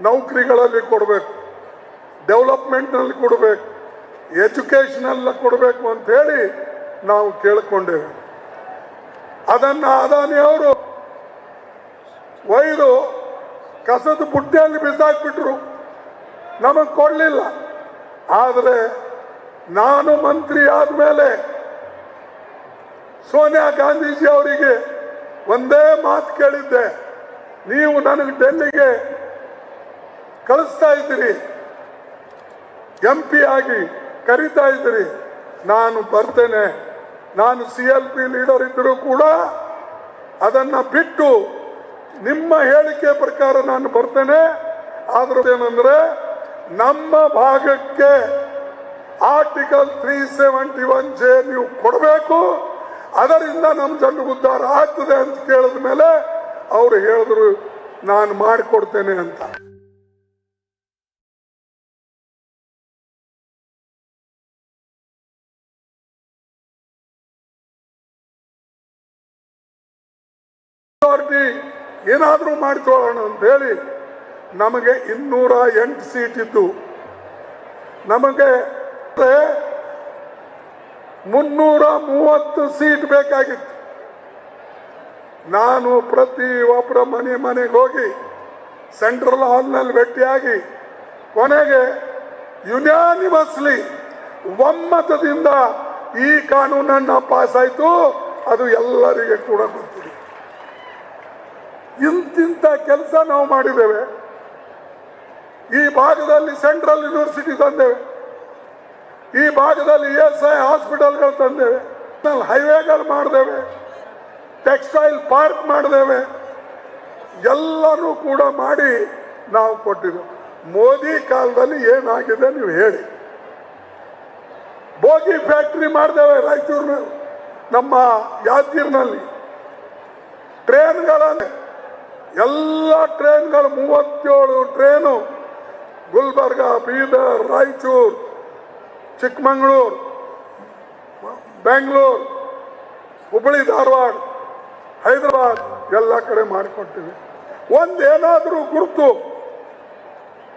ನೌಕರಿಗಳಲ್ಲಿ ಕೊಡಬೇಕು, ಡೆವಲಪ್ಮೆಂಟ್ನಲ್ಲಿ ಕೊಡಬೇಕು, ಎಜುಕೇಷನಲ್ಲ ಕೊಡಬೇಕು ಅಂತ ಹೇಳಿ ನಾವು ಕೇಳಿಕೊಂಡೇವೆ. ಅದನ್ನು ಅದಾನಿ ಅವರು ಒಯ್ದು ಕಸದ ಬುಟ್ಟಿಯಲ್ಲಿ ಬಿಸಾಕ್ಬಿಟ್ರು. ನಮಗೆ ಕೊಡಲಿಲ್ಲ. ಆದರೆ ನಾನು ಮಂತ್ರಿ ಆದಮೇಲೆ ಸೋನಿಯಾ ಗಾಂಧೀಜಿ ಅವರಿಗೆ ಒಂದೇ ಮಾತು ಕೇಳಿದ್ದೆ. ನೀವು ನನಗೆ ಡೆಲ್ಲಿಗೆ ಕಳಿಸ್ತಾ ಇದ್ದೀರಿ. ಎಂ ಪಿ ಆಗಿ ಕರಿತಾ ಇದ್ದೀರಿ. ನಾನು ಬರ್ತೇನೆ. ನಾನು ಸಿ ಎಲ್ ಪಿ ಲೀಡರ್ ಇದ್ದರೂ ಕೂಡ ಅದನ್ನು ಬಿಟ್ಟು ನಿಮ್ಮ ಹೇಳಿಕೆ ಪ್ರಕಾರ ನಾನು ಬರ್ತೇನೆ. ಆದರೂ ಏನಂದ್ರೆ ನಮ್ಮ ಭಾಗಕ್ಕೆ article three seventy one J ನೀವು ಕೊಡಬೇಕು. ಅದರಿಂದ ನಮ್ಮ ಜನ ಉದ್ಧಾರ ಆಗ್ತದೆ ಅಂತ ಕೇಳಿದ ಮೇಲೆ ಅವರು ಹೇಳಿದ್ರು, ನಾನು ಮಾಡಿಕೊಡ್ತೇನೆ ಅಂತ. ಏನಾದರೂ ಮಾಡಿಕೊಳ್ಳೋಣ ಅಂತ ಹೇಳಿ ನಮಗೆ ಇನ್ನೂರ ಎಂಟು ಸೀಟ್ ಇದ್ದು, ನಮಗೆ ಮುನ್ನೂರ ಮೂವತ್ತು ಸೀಟ್ ಬೇಕಾಗಿತ್ತು. ನಾನು ಪ್ರತಿ ಒಬ್ಬರ ಮನೆ ಮನೆಗೆ ಹೋಗಿ ಸೆಂಟ್ರಲ್ ಹಾಲ್ನಲ್ಲಿ ಭೇಟಿಯಾಗಿ ಕೊನೆಗೆ ಯುನಾನಿಮಸ್ಲಿ ಒಮ್ಮತದಿಂದ ಈ ಕಾನೂನನ್ನು ಪಾಸ್ ಆಯಿತು ಅದು ಎಲ್ಲರಿಗೆ ಕೂಡ ಗೊತ್ತಿದೆ. ಇಂತಿಂಥ ಕೆಲಸ ನಾವು ಮಾಡಿದ್ದೇವೆ. ಈ ಭಾಗದಲ್ಲಿ ಸೆಂಟ್ರಲ್ ಯೂನಿವರ್ಸಿಟಿ ತಂದೇವೆ. ಈ ಭಾಗದಲ್ಲಿ ಇ ಎಸ್ ಐ ಹಾಸ್ಪಿಟಲ್ಗಳು ತಂದೇವೆ. ಹೈವೇಗಳು ಮಾಡಿದೇವೆ. ಟೆಕ್ಸ್ಟೈಲ್ ಪಾರ್ಕ್ ಮಾಡಿದೇವೆ ಎಲ್ಲರೂ ಕೂಡ ಮಾಡಿ ನಾವು ಕೊಟ್ಟಿದ್ದೆವು. ಮೋದಿ ಕಾಲದಲ್ಲಿ ಏನಾಗಿದೆ ನೀವು ಹೇಳಿ. ಬೋಗಿ ಫ್ಯಾಕ್ಟ್ರಿ ಮಾಡಿದೇವೆ ರಾಯಚೂರಿನ, ನಮ್ಮ ಯಾದಗಿರಿನಲ್ಲಿ. ಟ್ರೈನ್ಗಳಲ್ಲಿ ಎಲ್ಲ ಟ್ರೈನ್ಗಳು, ಮೂವತ್ತೇಳು ಟ್ರೈನು, ಗುಲ್ಬರ್ಗ, ಬೀದರ್, ರಾಯಚೂರು, ಚಿಕ್ಕಮಗಳೂರು ಬೆಂಗಳೂರು, ಹುಬ್ಬಳ್ಳಿ, ಧಾರವಾಡ. ಹೈದರಾಬಾದ್ ಎಲ್ಲ ಕಡೆ ಮಾಡಿಕೊಡ್ತೀವಿ ಒಂದೇನಾದರೂ ಗುರುತು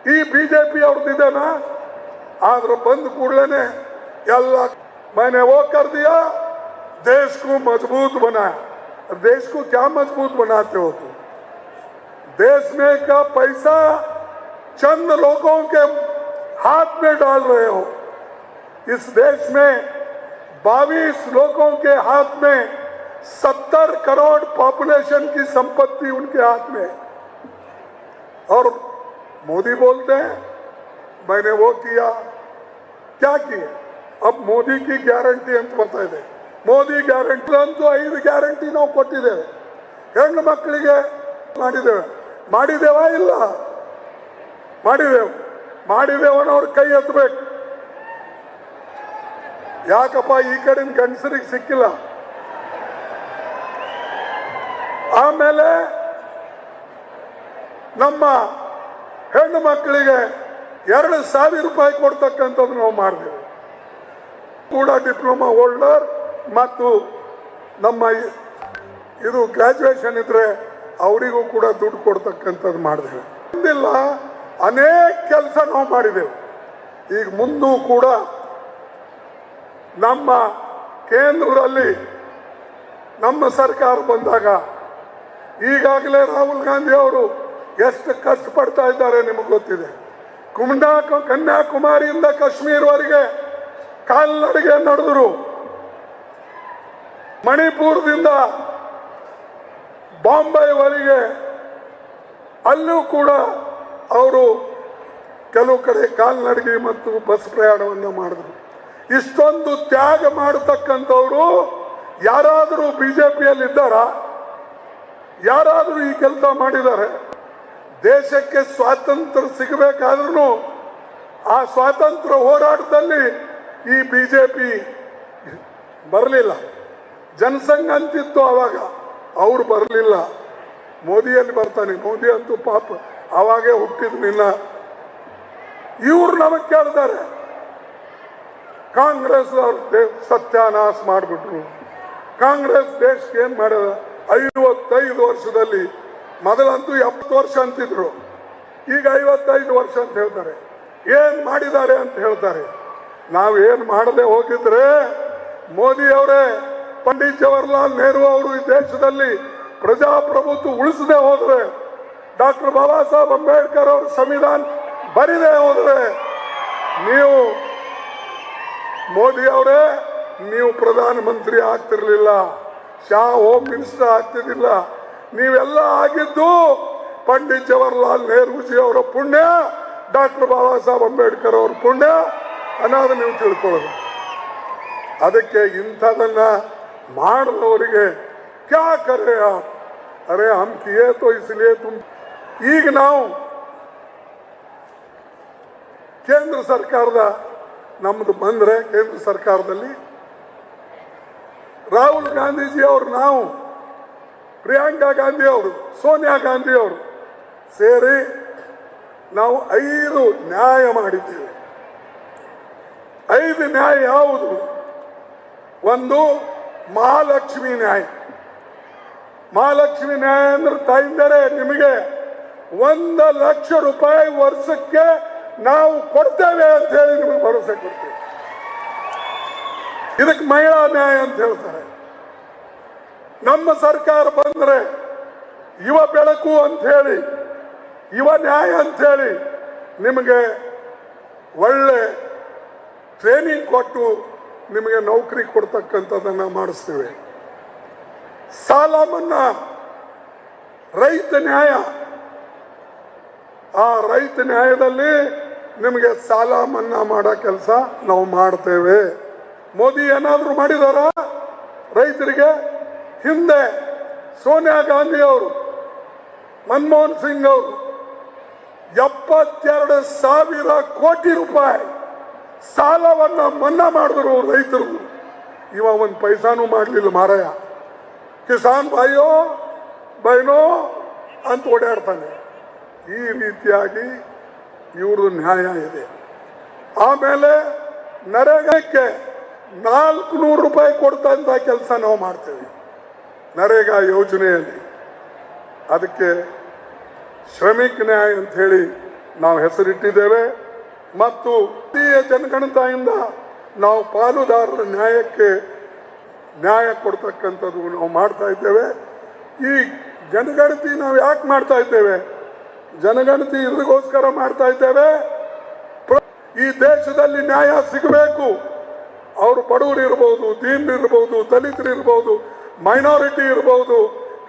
ಈ ಬಿ ಜೆ ಪಿ ಅವ್ರದ್ದಿದೇನಾ ಆದ್ರೆ ಬಂದ ಕೂಡಲೇ ಎಲ್ಲ मैंने वो कर दिया देश को मजबूत बनाया देश को क्या मजबूत बनाते हो तुम देश में का पैसा चंद लोगों के हाथ में डाल रहे हो इस देश में 22 लोगों के हाथ में 70 करोड़ पॉपुलेशन की संपत्ति उनके हाथ में है और मोदी बोलते हैं मैंने वो किया क्या किया अब ಮೋದಿ ಕಿ ಗ್ಯಾರಂಟಿ ಅಂತ ಬರ್ತಾ ಇದೆ ಮೋದಿ ಗ್ಯಾರಂಟಿ ಅಂತೂ ಐದು ಗ್ಯಾರಂಟಿ ನಾವು ಕೊಟ್ಟಿದ್ದೇವೆ ಹೆಣ್ಣು ಮಕ್ಕಳಿಗೆ ಮಾಡಿದ್ದೇವೆ ಮಾಡಿದೇವಾ ಇಲ್ಲ ಮಾಡಿದೆವು ಮಾಡಿದೇವನವ್ರ ಕೈ ಎತ್ತಬೇಕು ಯಾಕಪ್ಪ ಈ ಕಡೆ ಗಂಡಸರಿಗೆ ಸಿಕ್ಕಿಲ್ಲ ಆಮೇಲೆ ನಮ್ಮ ಹೆಣ್ಣು ಮಕ್ಕಳಿಗೆ ಎರಡು ಸಾವಿರ ರೂಪಾಯಿ ಕೊಡ್ತಕ್ಕಂಥದ್ದು ನಾವು ಮಾಡಿದೆವು. ಕೂಡ ಡಿಪ್ಲೊಮಾ ಹೋಲ್ಡರ್ ಮತ್ತು ನಮ್ಮ ಇದು ಗ್ರಾಜುಯೇಷನ್ ಇದ್ರೆ ಅವರಿಗೂ ಕೂಡ ದುಡ್ಡು ಕೊಡ್ತಕ್ಕಂಥದ್ದು ಮಾಡಿದೆವು. ಇಲ್ಲ ಅನೇಕ ಕೆಲಸ ನಾವು ಮಾಡಿದೆವು. ಈಗ ಮುಂದೂ ಕೂಡ ನಮ್ಮ ಕೇಂದ್ರದಲ್ಲಿ ನಮ್ಮ ಸರ್ಕಾರ ಬಂದಾಗ ಈಗಾಗಲೇ ರಾಹುಲ್ ಗಾಂಧಿ ಅವರು ಎಷ್ಟು ಕಷ್ಟಪಡ್ತಾ ಇದ್ದಾರೆ ನಿಮಗೆ ಗೊತ್ತಿದೆ. ಕುಮ್ನಾ ಕನ್ಯಾಕುಮಾರಿಯಿಂದ ಕಾಶ್ಮೀರವರೆಗೆ ಕಾಲ್ನಡಿಗೆ ನಡೆದರು. ಮಣಿಪುರದಿಂದ ಬಾಂಬೆವರೆಗೆ ಅಲ್ಲೂ ಕೂಡ ಅವರು ಕೆಲವು ಕಡೆ ಕಾಲ್ನಡಿಗೆ ಮತ್ತು ಬಸ್ ಪ್ರಯಾಣವನ್ನು ಮಾಡಿದ್ರು. ಇಷ್ಟೊಂದು ತ್ಯಾಗ ಮಾಡತಕ್ಕಂಥವರು ಯಾರಾದರೂ ಬಿಜೆಪಿಯಲ್ಲಿ ಇದ್ದಾರಾ ಯಾರಾದರೂ ಈ ಕೆಲಸ ಮಾಡಿದ್ದಾರೆ ದೇಶಕ್ಕೆ ಸ್ವಾತಂತ್ರ್ಯ ಸಿಗಬೇಕಾದ್ರೂ ಆ ಸ್ವಾತಂತ್ರ್ಯ ಹೋರಾಟದಲ್ಲಿ ಈ ಬಿ ಜೆ ಪಿ ಬರಲಿಲ್ಲ. ಜನಸಂಘ ಅಂತಿತ್ತು ಆವಾಗ, ಅವರು ಬರಲಿಲ್ಲ. ಮೋದಿಯಲ್ಲಿ ಬರ್ತಾನೆ. ಮೋದಿ ಅಂತೂ ಪಾಪ ಅವಾಗೇ ಹುಟ್ಟಿದ್ನಿಲ್ಲ ಇವ್ರು ನಮಗೆ ಕೇಳ್ತಾರೆ. ಕಾಂಗ್ರೆಸ್ ಅವ್ರ ಸತ್ಯಾನಾಶ ಮಾಡಿಬಿಟ್ರು. ಕಾಂಗ್ರೆಸ್ ದೇಶಕ್ಕೆ ಏನು ಮಾಡ್ಯದ? ಐವತ್ತೈದು ವರ್ಷದಲ್ಲಿ, ಮೊದಲಂತೂ ಎಪ್ಪತ್ತು ವರ್ಷ ಅಂತಿದ್ರು. ಈಗ ಐವತ್ತೈದು ವರ್ಷ ಅಂತ ಹೇಳ್ತಾರೆ. ಏನ್ ಮಾಡಿದ್ದಾರೆ ಅಂತ ಹೇಳ್ತಾರೆ. ನಾವು ಏನ್ ಮಾಡದೆ ಹೋಗಿದ್ರೆ, ಮೋದಿ ಅವರೇ, ಪಂಡಿತ್ ಜವಾಹರ್ಲಾಲ್ ನೆಹರು ಅವರು ಈ ದೇಶದಲ್ಲಿ ಪ್ರಜಾಪ್ರಭುತ್ವ ಉಳಿಸದೆ ಹೋದ್ರೆ, ಡಾಕ್ಟರ್ ಬಾಬಾ ಸಾಹೇಬ್ ಅಂಬೇಡ್ಕರ್ ಅವರು ಸಂವಿಧಾನ ಬರಿದೆ ಹೋದ್ರೆ, ನೀವು ಮೋದಿ ಅವರೇ, ನೀವು ಪ್ರಧಾನಮಂತ್ರಿ ಆಗ್ತಿರ್ಲಿಲ್ಲ. ಶಾ ಹೋಮ್ ಮಿನಿಸ್ಟರ್ ಆಗ್ತಿದ್ದಿಲ್ಲ ನೀವೆಲ್ಲ ಆಗಿದ್ದು ಪಂಡಿತ್ ಜವಾಹರ್ಲಾಲ್ ನೆಹರೂಜಿ ಅವರ ಪುಣ್ಯ, ಡಾಕ್ಟರ್ ಬಾಬಾ ಸಾಹೇಬ್ ಅಂಬೇಡ್ಕರ್ ಅವರ ಪುಣ್ಯ, ಅನ್ನೋದು ನೀವು ತಿಳ್ಕೊಳ್ಳೋದು. ಅದಕ್ಕೆ ಇಂಥದನ್ನ ಮಾಡಿದವರಿಗೆ ಕ್ಯಾ ಕರೆ? ಅರೆ ಹಮ್ ಕಿಯೇ ತೋ ಇಸ್ಲಿಯೇ ತುಂಬ ಈಗ ನಾವು ಕೇಂದ್ರ ಸರ್ಕಾರದ ನಮ್ದು ಬಂದ್ರೆ ಕೇಂದ್ರ ಸರ್ಕಾರದಲ್ಲಿ ರಾಹುಲ್ ಗಾಂಧೀಜಿ ಅವರು ನಾವು, ಪ್ರಿಯಾಂಕಾ ಗಾಂಧಿ ಅವರು, ಸೋನಿಯಾ ಗಾಂಧಿ ಅವರು ಸೇರಿ ನಾವು ಐದು ನ್ಯಾಯ ಮಾಡಿದ್ದೇವೆ. ಐದು ನ್ಯಾಯ ಯಾವುದು? ಒಂದು ಮಹಾಲಕ್ಷ್ಮಿ ನ್ಯಾಯ. ಮಹಾಲಕ್ಷ್ಮಿ ನ್ಯಾಯ ಅಂದ್ರೆ ತಾಯಿಂದರೆ ನಿಮಗೆ ಒಂದು ಲಕ್ಷ ರೂಪಾಯಿ ವರ್ಷಕ್ಕೆ ನಾವು ಕೊಡ್ತೇವೆ ಅಂತ ಹೇಳಿ ನಿಮಗೆ ಭರವಸೆ ಕೊಡ್ತೇವೆ. ಇದಕ್ಕೆ ಮಹಿಳಾ ನ್ಯಾಯ ಅಂತ ಹೇಳ್ತಾರೆ. ನಮ್ಮ ಸರ್ಕಾರ ಬಂದ್ರೆ ಯುವ ಬೆಳಕು ಅಂತ ಹೇಳಿ, ಯುವ ನ್ಯಾಯ ಅಂತ ಹೇಳಿ ನಿಮಗೆ ಒಳ್ಳೆ ಟ್ರೈನಿಂಗ್ ಕೊಟ್ಟು ನಿಮಗೆ ನೌಕರಿ ಕೊಡ್ತಕ್ಕಂಥದ್ದನ್ನ ಮಾಡಿಸ್ತೇವೆ. ಸಾಲ ಮನ್ನಾ, ರೈತ ನ್ಯಾಯ. ಆ ರೈತ ನ್ಯಾಯದಲ್ಲಿ ನಿಮಗೆ ಸಾಲ ಮನ್ನಾ ಮಾಡೋ ಕೆಲಸ ನಾವು ಮಾಡ್ತೇವೆ. ಮೋದಿ ಏನಾದರೂ ಮಾಡಿದಾರ ರೈತರಿಗೆ? ಹಿಂದೆ ಸೋನಿಯಾ ಗಾಂಧಿ ಅವರು ಮನಮೋಹನ್ ಸಿಂಗ್ ಅವರು ಎಪ್ಪತ್ತೆರಡು ಸಾವಿರ ಕೋಟಿ ರೂಪಾಯಿ ಸಾಲವನ್ನ ಮನ್ನಾ ಮಾಡಿದ್ರು ರೈತರು. ಇವ ಒಂದು ಪೈಸಾನು ಮಾಡಲಿಲ್ಲ ಮಾರಾಯ. ಕಿಸಾನ್ ಬಾಯೋ ಬೈನೋ ಅಂತ ಓಡಾಡ್ತಾನೆ. ಈ ರೀತಿಯಾಗಿ ಇವ್ರದ್ದು ನ್ಯಾಯ ಇದೆ. ಆಮೇಲೆ ನರೇಗಕ್ಕೆ ನಾಲ್ಕು ನೂರು ರೂಪಾಯಿ ಕೊಡ್ತಂತ ಕೆಲಸ ನಾವು ಮಾಡ್ತೇವೆ. ನರೇಗಾ ಯೋಜನೆಯಲ್ಲಿ ಅದಕ್ಕೆ ಶ್ರಮಿಕ್ ನ್ಯಾಯ ಅಂತ ಹೇಳಿ ನಾವು ಹೆಸರಿಟ್ಟಿದ್ದೇವೆ. ಮತ್ತು ಜನಗಣತಿಯಿಂದ ನಾವು ಪಾಲುದಾರರ ನ್ಯಾಯಕ್ಕೆ ನ್ಯಾಯ ಕೊಡ್ತಕ್ಕಂಥದ್ದು ನಾವು ಮಾಡ್ತಾ ಇದ್ದೇವೆ. ಈ ಜನಗಣತಿ ನಾವು ಯಾಕೆ ಮಾಡ್ತಾ ಇದ್ದೇವೆ? ಜನಗಣತಿ ಇದಕ್ಕೋಸ್ಕರ ಮಾಡ್ತಾ ಇದ್ದೇವೆ. ಈ ದೇಶದಲ್ಲಿ ನ್ಯಾಯ ಸಿಗಬೇಕು. ಅವರು ಬಡವರು ಇರ್ಬೋದು ದೀನ್ ಇರ್ಬೋದು, ದಲಿತರು ಇರ್ಬೋದು ಮೈನಾರಿಟಿ ಇರ್ಬೋದು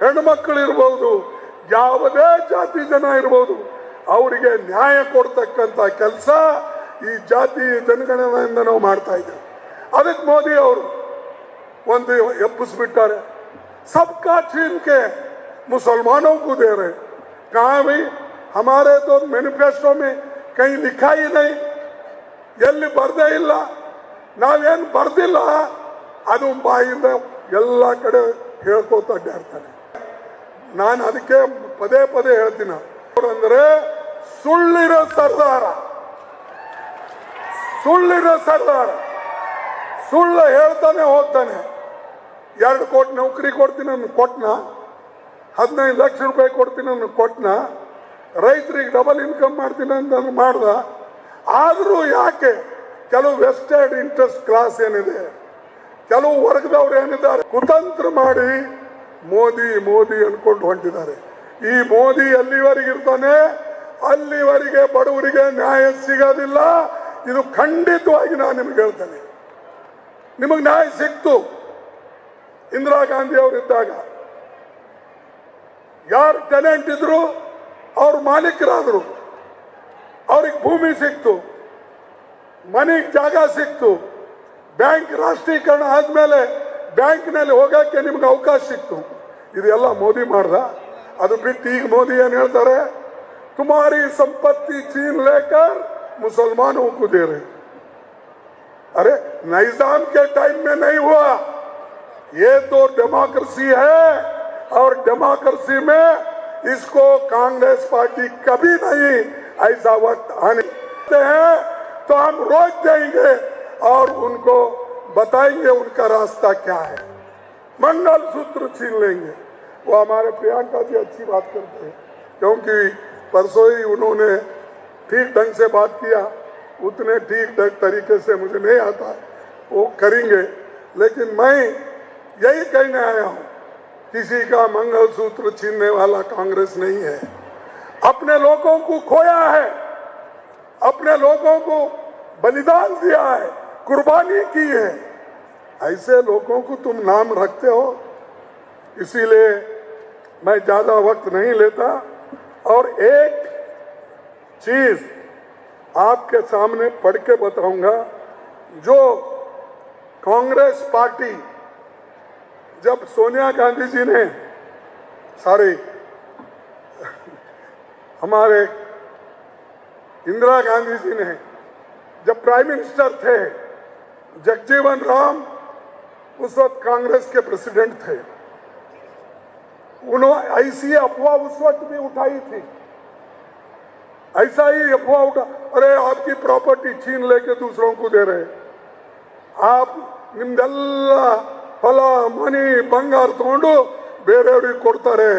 ಹೆಣ್ಮಕ್ಳು ಇರ್ಬೋದು ಯಾವುದೇ ಜಾತಿ ಜನ ಇರ್ಬೋದು ಅವರಿಗೆ ನ್ಯಾಯ ಕೊಡ್ತಕ್ಕಂಥ ಕೆಲಸ ಈ ಜಾತಿ ಜನಗಣನೆಯಿಂದ ನಾವು ಮಾಡ್ತಾ ಇದ್ದೇವೆ ಅದಕ್ಕೆ ಮೋದಿ ಅವರು ಒಂದು ಎಬ್ಬಿಸ್ಬಿಟ್ಟಾರೆ सबका छीन के मुसलमानों को दे रहे कहा भाई हमारे तो मैनिफेस्टो में कहीं लिखा ही नहीं ಎಲ್ಲಿ ಬರ್ದೇ ಇಲ್ಲ ನಾವೇನು ಬರ್ದಿಲ್ಲ ಅದು ಬಾಯಿಂದ ಎಲ್ಲ ಕಡೆ ಹೇಳ್ಕೋತ ಅಡ್ಡಾಡ್ತಾನೆ ನಾನು ಅದಕ್ಕೆ ಪದೇ ಪದೇ ಹೇಳ್ತೀನಿ. ಅಂದ್ರೆ ಸುಳ್ಳಿರೋ ಸರ್ದಾರ. ಸುಳ್ಳಿರೋ ಸರ್ದಾರ. ಸುಳ್ಳು ಹೇಳ್ತಾನೆ ಹೋಗ್ತಾನೆ. ಎರಡು ಕೋಟಿ ನೌಕರಿ ಕೊಡ್ತೀನಿ ನಾನು ಕೊಟ್ನ, ಹದಿನೈದು ಲಕ್ಷ ರೂಪಾಯಿ ಕೊಡ್ತೀನಿ ನಾನು ಕೊಟ್ನ, ರೈತರಿಗೆ ಡಬಲ್ ಇನ್ಕಮ್ ಮಾಡ್ತೀನಿ ಅಂತ ಮಾಡ್ದ. ಆದರೂ ಯಾಕೆ ಕೆಲವು ವೆಸ್ಟೆಡ್ ಇಂಟ್ರೆಸ್ಟ್ ಕ್ಲಾಸ್ ಏನಿದೆ? ಕೆಲವು ವರ್ಗದವ್ರು ಏನಿದ್ದಾರೆ, ಕುತಂತ್ರ ಮಾಡಿ ಮೋದಿ ಮೋದಿ ಅನ್ಕೊಂಡು ಹೊಂಟಿದ್ದಾರೆ. ಈ ಮೋದಿ ಎಲ್ಲಿವರೆಗೆ ಇರ್ತಾನೆ? ಅಲ್ಲಿವರೆಗೆ ಬಡವರಿಗೆ ನ್ಯಾಯ ಸಿಗೋದಿಲ್ಲ. ಇದು ಖಂಡಿತವಾಗಿ ನಾನು ನಿಮ್ಗೆ ಹೇಳ್ತೇನೆ. ನಿಮಗೆ ನ್ಯಾಯ ಸಿಕ್ತು. ಇಂದಿರಾ ಗಾಂಧಿ ಅವರಿದ್ದಾಗ ಯಾರು ಟ್ಯಾಲೆಂಟ್ ಇದ್ರು, ಅವ್ರ ಮಾಲೀಕರಾದ್ರು. ಅವ್ರಿಗೆ ಭೂಮಿ ಸಿಕ್ತು. ಮನೆಗೆ ಜಾಗ ಸಿಕ್ತು. ಬ್ಯಾಂಕ್ ರಾಷ್ಟ್ರೀಕರಣ ಆದ್ಮೇಲೆ ಬ್ಯಾಂಕ್ನಲ್ಲಿ ಹೋಗಕ್ಕೆ ನಿಮ್ಗೆ ಅವಕಾಶ ಸಿಕ್ತು ಇದೆಲ್ಲ ಮೋದಿ ಮಾಡ್ದ ಅದು ಬಿಟ್ಟು ಈಗ ಮೋದಿ ಏನ್ ಹೇಳ್ತಾರೆ ತುಮಾರಿ ಸಂಪತ್ತಿ ಚೀನ್ ಲೇಕರ್ ಮುಸಲ್ಮಾನों को दे रहे अरे निजाम के टाइम में नहीं हुआ ये तो डेमोक्रेसी है और डेमोक्रेसी में इसको कांग्रेस पार्टी कभी नहीं ऐसा वक्त आने देते हैं तो हम रोक देंगे और उनको बताएँगे उनका रास्ता क्या है। मंगल सूत्र छीन लेंगे। वो हमारे प्रियंका जी अच्छी बात करते हैं, क्योंकि परसों ही उन्होंने ठीक ढंग से बात किया। उतने ठीक ढंग तरीके से मुझे नहीं आता, वो करेंगे। लेकिन मैं यही कहने आया हूँ, किसी का मंगलसूत्र छीनने वाला कांग्रेस नहीं है। अपने लोगों को खोया है, अपने लोगों को बलिदान दिया है। कुर्बानी की है। ऐसे लोगों को तुम नाम रखते हो, इसीलिए मैं ज़्यादा वक्त नहीं लेता। और एक चीज़ आपके सामने पढ़ के बताऊँगा, जो कांग्रेस पार्टी, जब सोनिया गांधी जी ने, सॉरी, हमारे इंदिरा गांधी जी ने, जब प्राइम मिनिस्टर थे जगजीवन राम उस वक्त कांग्रेस के प्रेसिडेंट थे उन्होंने ऐसी अफवाह उस वक्त भी उठाई थी ऐसा ही अफवाह उठा अरे आपकी प्रॉपर्टी छीन लेके दूसरों को दे रहे आप ನಿಮ್ದೆಲ್ಲ ಹೊಲ ಮನಿ ಬಂಗಾರ ತಗೊಂಡು ಬೇರೆಯವ್ರಿಗೆ ಕೊಡ್ತಾರೆ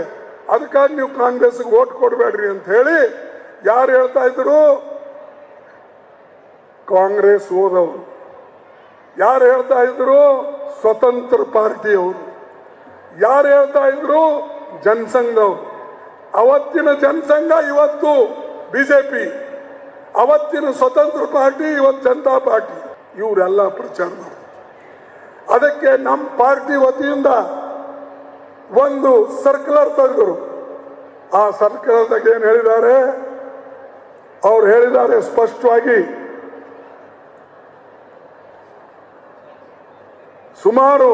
ಅದಕ್ಕಾಗಿ ನೀವು ಕಾಂಗ್ರೆಸ್ಗೆ ಓಟ್ ಕೊಡಬೇಡ್ರಿ ಅಂತ ಹೇಳಿ ಯಾರು ಹೇಳ್ತಾ ಇದ್ರು ಕಾಂಗ್ರೆಸ್ ಹೋದವರು ಯಾರು ಹೇಳ್ತಾ ಇದ್ರು? ಸ್ವತಂತ್ರ ಪಾರ್ಟಿಯವರು. ಯಾರು ಹೇಳ್ತಾ ಇದ್ರು? ಜನಸಂಘದವರು. ಅವತ್ತಿನ ಜನಸಂಘ ಇವತ್ತು ಬಿಜೆಪಿ. ಅವತ್ತಿನ ಸ್ವತಂತ್ರ ಪಾರ್ಟಿ, ಇವತ್ತು ಜನತಾ ಪಾರ್ಟಿ. ಇವರೆಲ್ಲ ಪ್ರಚಾರ ಅದಕ್ಕೆ ನಮ್ಮ ಪಾರ್ಟಿ ವತಿಯಿಂದ ಒಂದು ಸರ್ಕ್ಯುಲರ್ ತೆಗೆದರು ಆ ಸರ್ಕ್ಯುಲರ್ದಾಗ ಏನು ಹೇಳಿದ್ದಾರೆ? ಅವ್ರು ಹೇಳಿದ್ದಾರೆ ಸ್ಪಷ್ಟವಾಗಿ ಸುಮಾರು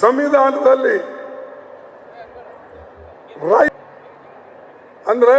ಸಂವಿಧಾನದಲ್ಲಿ ಅಂದ್ರೆ